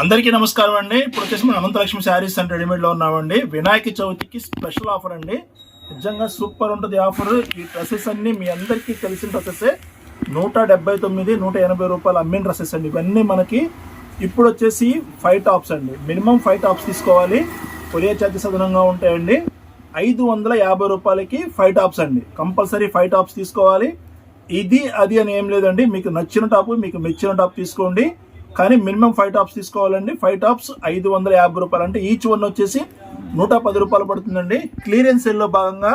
అందరికీ నమస్కారం అండి. ఇప్పుడు వచ్చేసి మన అనంతలక్ష్మి శారీస్ అండ్ రెడీమేడ్లో ఉన్నామండి. వినాయక చవితికి స్పెషల్ ఆఫర్ అండి. నిజంగా సూపర్ ఉంటుంది ఆఫర్. ఈ డ్రెస్సెస్ అన్నీ మీ అందరికీ తెలిసిన డ్రెస్సెస్. నూట డెబ్బై తొమ్మిది నూట ఎనభై రూపాయలు అమ్మిన డ్రెస్సెస్ అండి. ఇవన్నీ మనకి ఇప్పుడు వచ్చేసి ఫైవ్ టాప్స్ అండి. మినిమం ఫైవ్ టాప్స్ తీసుకోవాలి. కొరియర్ ఛార్జెస్ అదనంగా ఉంటాయండి. ఐదు వందల యాభై రూపాయలకి ఫైవ్ టాప్స్ అండి. కంపల్సరీ ఫైవ్ టాప్స్ తీసుకోవాలి. ఇది అది అని ఏం లేదండి. మీకు నచ్చిన టాప్ మీకు మెచ్చిన టాప్ తీసుకోండి. కానీ మినిమం ఫైవ్ టాప్స్ తీసుకోవాలండి. ఫైవ్ టాప్స్ ఐదు వందల యాభై రూపాయలు. అంటే ఈచ్ వన్ వచ్చేసి నూట పది రూపాయలు పడుతుందండి. క్లియరెన్స్ సేల్లో భాగంగా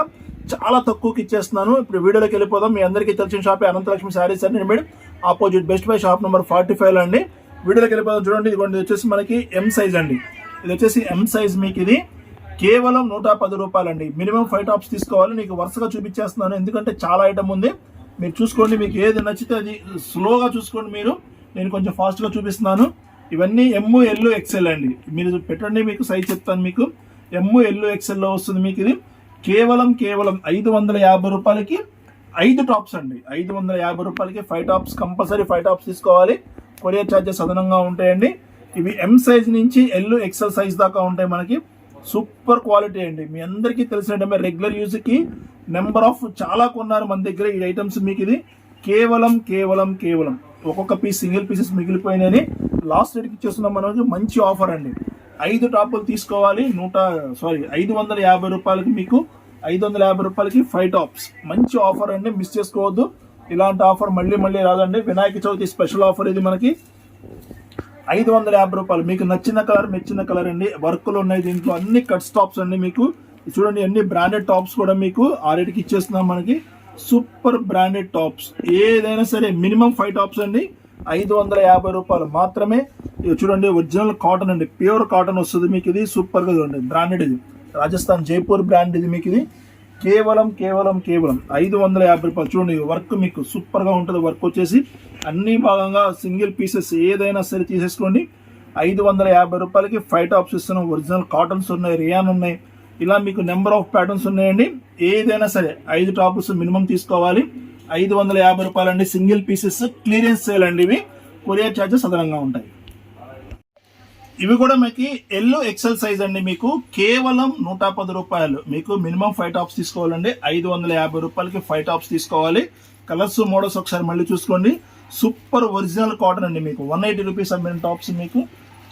చాలా తక్కువకి ఇచ్చేస్తున్నాను. ఇప్పుడు వీడియోలోకి వెళ్ళిపోదాం. మీ అందరికీ తెలిసిన షాపే అనంతలక్ష్మి శారీస్ అని readymade opposite best buy shop number forty five అండి. వీడియోలోకి వెళ్ళిపోదాం. చూడండి ఇదిగోండి ఇది వచ్చేసి మనకి ఎం సైజ్ అండి. ఇది వచ్చేసి ఎం సైజ్ మీకు ఇది. కేవలం నూట పది రూపాయలండి. మినిమం ఫైవ్ టాప్స్ తీసుకోవాలి. నీకు వరుసగా చూపించేస్తున్నాను. ఎందుకంటే చాలా ఐటమ్ ఉంది. మీరు చూసుకోండి మీకు ఏది నచ్చితే అది స్లోగా చూసుకోండి మీరు. నేను కొంచెం ఫాస్ట్గా చూపిస్తున్నాను. ఇవన్నీ ఎమ్ము ఎల్లు ఎక్సెల్ అండి. మీరు పెట్టండి మీకు సైజ్ చెప్తాను మీకు. ఎమ్ము ఎల్లు ఎక్సెల్లో వస్తుంది మీకు ఇది. కేవలం కేవలం ఐదు వందల యాభై రూపాయలకి ఐదు టాప్స్ అండి. ఐదు వందల యాభై రూపాయలకి five tops compulsory five tops తీసుకోవాలి. కొరియర్ ఛార్జెస్ అదనంగా ఉంటాయండి. ఇవి ఎం సైజ్ నుంచి ఎల్ ఎక్సెల్ సైజ్ దాకా ఉంటాయి మనకి. సూపర్ క్వాలిటీ అండి. మీ అందరికీ తెలిసినట్టు రెగ్యులర్ యూజ్కి నెంబర్ ఆఫ్ చాలా కొన్నారు మన దగ్గర ఈ ఐటమ్స్ మీకు ఇది. కేవలం కేవలం కేవలం ఒక్కొక్క పీస్ సింగిల్ పీసెస్ మిగిలిపోయినాయని లాస్ట్ రేట్కి ఇచ్చేస్తున్నాం మనకి మంచి ఆఫర్ అండి. ఐదు టాపులు తీసుకోవాలి. నూట సారీ ఐదు వందల యాభై రూపాయలకి మీకు ఐదు వందల యాభై రూపాయలకి ఫైవ్ టాప్స్ మంచి ఆఫర్ అండి. మిస్ చేసుకోవద్దు. ఇలాంటి ఆఫర్ మళ్ళీ మళ్ళీ రాదండి. వినాయక చవితి స్పెషల్ ఆఫర్ ఇది మనకి. ఐదు వందల యాభై రూపాయలు. మీకు నచ్చిన కలర్ మెచ్చిన కలర్ అండి. వర్క్లు ఉన్నాయి దీంట్లో. అన్ని కట్స్ టాప్స్ అండి మీకు. చూడండి అన్ని బ్రాండెడ్ టాప్స్ కూడా మీకు ఆ రేటుకి ఇచ్చేస్తున్నాం మనకి. Super branded tops. ఏదైనా సరే మినిమం ఫైవ్ టాప్స్ అండి. ఐదు వందల యాభై రూపాయలు మాత్రమే. చూడండి ఒరిజినల్ కాటన్ అండి. ప్యూర్ కాటన్ వస్తుంది మీకు ఇది. సూపర్గా చూడండి బ్రాండెడ్ ఇది. రాజస్థాన్ జైపూర్ బ్రాండ్ ఇది మీకు ఇది. కేవలం కేవలం కేవలం ఐదు వందల యాభై రూపాయలు. చూడండి వర్క్ మీకు సూపర్గా ఉంటుంది. వర్క్ వచ్చేసి అన్ని భాగంగా సింగిల్ పీసెస్ ఏదైనా సరే తీసేసుకోండి. ఐదు వందల యాభై రూపాయలకి ఫైవ్ టాప్స్ ఇస్తున్నాం. ఒరిజినల్ కాటన్స్ ఉన్నాయి రియాన్ ఉన్నాయి. ఇలా మీకు నెంబర్ ఆఫ్ ప్యాటర్న్స్ ఉన్నాయండి. ఏదైనా సరే ఐదు టాప్స్ మినిమం తీసుకోవాలి. ఐదు వందల యాభై రూపాయలండి. సింగిల్ పీసెస్ క్లియరెన్స్ సేల్ అండి ఇవి. కొరియర్ ఛార్జెస్ అదనంగా ఉంటాయి. ఇవి కూడా మీకు ఎల్లో ఎక్సెల్ సైజ్ అండి మీకు. కేవలం నూట పది రూపాయలు. మీకు మినిమం ఫైవ్ టాప్స్ తీసుకోవాలండి. ఐదు వందల యాభై రూపాయలకి ఫైవ్ టాప్స్ తీసుకోవాలి. కలర్స్ మోడల్స్ ఒకసారి మళ్ళీ చూసుకోండి. సూపర్ ఒరిజినల్ కాటన్ అండి మీకు. వన్ ఎయిటీ రూపీస్ అమ్మిన టాప్స్ మీకు.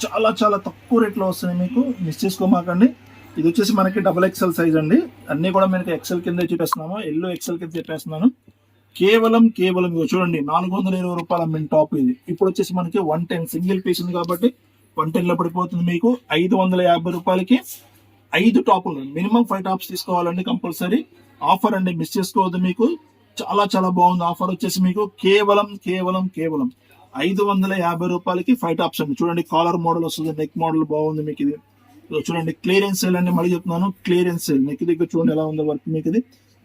చాలా చాలా తక్కువ రేట్లో వస్తున్నాయి మీకు. మిస్ చేసుకోమాకండి. ఇది వచ్చేసి మనకి డబుల్ ఎక్సెల్ సైజ్ అండి. అన్ని కూడా మనకి ఎక్సెల్ కింద చెప్పేస్తున్నాము ఎల్లో ఎక్సెల్ కింద చెప్పేస్తున్నాను. కేవలం కేవలం చూడండి నాలుగు వందల ఇరవై రూపాయల అమ్మిన టాప్ ఇది. ఇప్పుడు వచ్చేసి మనకి వన్ టెన్ సింగిల్ పీస్ ఉంది కాబట్టి వన్ టెన్లో పడిపోతుంది మీకు. ఐదు వందల యాభై రూపాయలకి ఐదు టాపులు మినిమం ఫైవ్ టాప్స్ తీసుకోవాలండి కంపల్సరీ ఆఫర్ అండి మిస్ చేసుకోవద్దు మీకు. చాలా చాలా బాగుంది ఆఫర్ వచ్చేసి మీకు. కేవలం కేవలం కేవలం ఐదు వందల యాభై రూపాయలకి ఫైవ్ టాప్స్ అండి. చూడండి కాలర్ మోడల్ వస్తుంది నెక్ మోడల్ బాగుంది మీకు ఇది. చూడండి క్లియరెన్స్ సెల్ అండి మళ్ళీ చెప్తున్నాను క్లియరెన్స్ సెల్ నెక్ దగ్గర చూడండి ఎలా ఉందో వర్క్ మీకు ఇది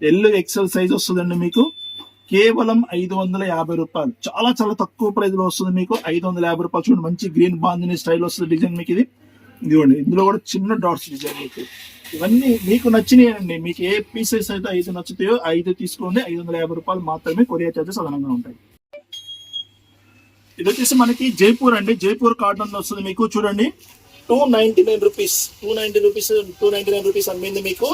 ఎల్ ఎక్సెల్ సైజ్ వస్తుందండి మీకు. కేవలం ఐదు వందల యాభై రూపాయలు. చాలా చాలా తక్కువ ప్రైస్లో వస్తుంది మీకు. ఐదు వందల యాభై రూపాయలు చూడండి మంచి గ్రీన్ బాందిని స్టైల్ వస్తుంది డిజైన్ మీకు ఇది ఇదిగోండి ఇందులో కూడా చిన్న డాట్స్ డిజైన్ మీకు. ఇవన్నీ మీకు నచ్చినాయండి. మీకు ఏ పీసెస్ అయితే ఐదు నచ్చుతాయో ఐదు తీసుకోండి. ఐదు వందల యాభై రూపాయలు మాత్రమే కొరియర్ చార్జెస్ అదనంగా ఉంటాయి. ఇది వచ్చేసి మనకి జైపూర్ అండి. జైపూర్ కాటన్ వస్తుంది మీకు చూడండి. Two ninety nine rupees two ninety rupees two ninety nine rupees అమ్మింది మీకు.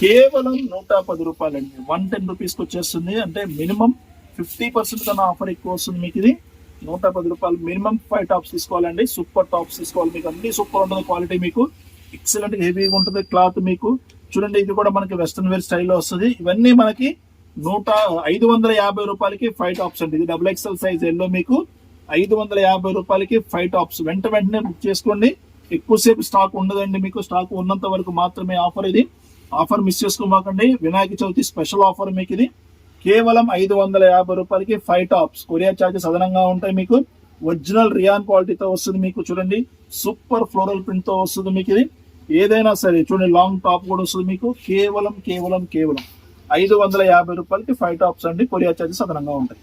కేవలం నూట పది రూపాయలు అండి వన్ టెన్ రూపీస్కి వచ్చేస్తుంది. అంటే మినిమం ఫిఫ్టీ పర్సెంట్ కన్నా ఆఫర్ ఎక్కువ వస్తుంది మీకు ఇది. నూట పది రూపాయలు మినిమం ఫైవ్ టాప్స్ తీసుకోవాలండి. సూపర్ టాప్స్ తీసుకోవాలి మీకు. అన్ని సూపర్ ఉంటుంది క్వాలిటీ మీకు. ఎక్సలెంట్ హెవీగా ఉంటుంది క్లాత్ మీకు. చూడండి ఇది కూడా మనకి వెస్ట్రన్ వేర్ స్టైల్లో వస్తుంది. ఇవన్నీ మనకి నూట ఐదు వందల యాభై రూపాయలకి ఫైవ్ టాప్స్ అండి. ఇది డబుల్ ఎక్స్ఎల్ సైజ్ ఎల్లో మీకు. ఐదు వందల యాభై రూపాయలకి ఫైవ్ టాప్స్ వెంట వెంటనే బుక్ చేసుకోండి. ఎక్కువసేపు స్టాక్ ఉండదండి మీకు. స్టాక్ ఉన్నంత వరకు మాత్రమే ఆఫర్ ఇది. ఆఫర్ మిస్ చేసుకోమాకండి. వినాయక చవితి స్పెషల్ ఆఫర్ మీకు ఇది. కేవలం ఐదు వందల యాభై రూపాయలకి ఫైవ్ టాప్స్ కొరియర్ ఛార్జెస్ అదనంగా ఉంటాయి మీకు. ఒరిజినల్ రియాన్ క్వాలిటీతో వస్తుంది మీకు చూడండి. సూపర్ ఫ్లోరల్ ప్రింట్తో వస్తుంది మీకు ఇది. ఏదైనా సరే చూడండి లాంగ్ టాప్ కూడా వస్తుంది మీకు. కేవలం కేవలం కేవలం ఐదు వందల యాభై రూపాయలకి ఫైవ్ టాప్స్ అండి. కొరియర్ ఛార్జెస్ అదనంగా ఉంటాయి.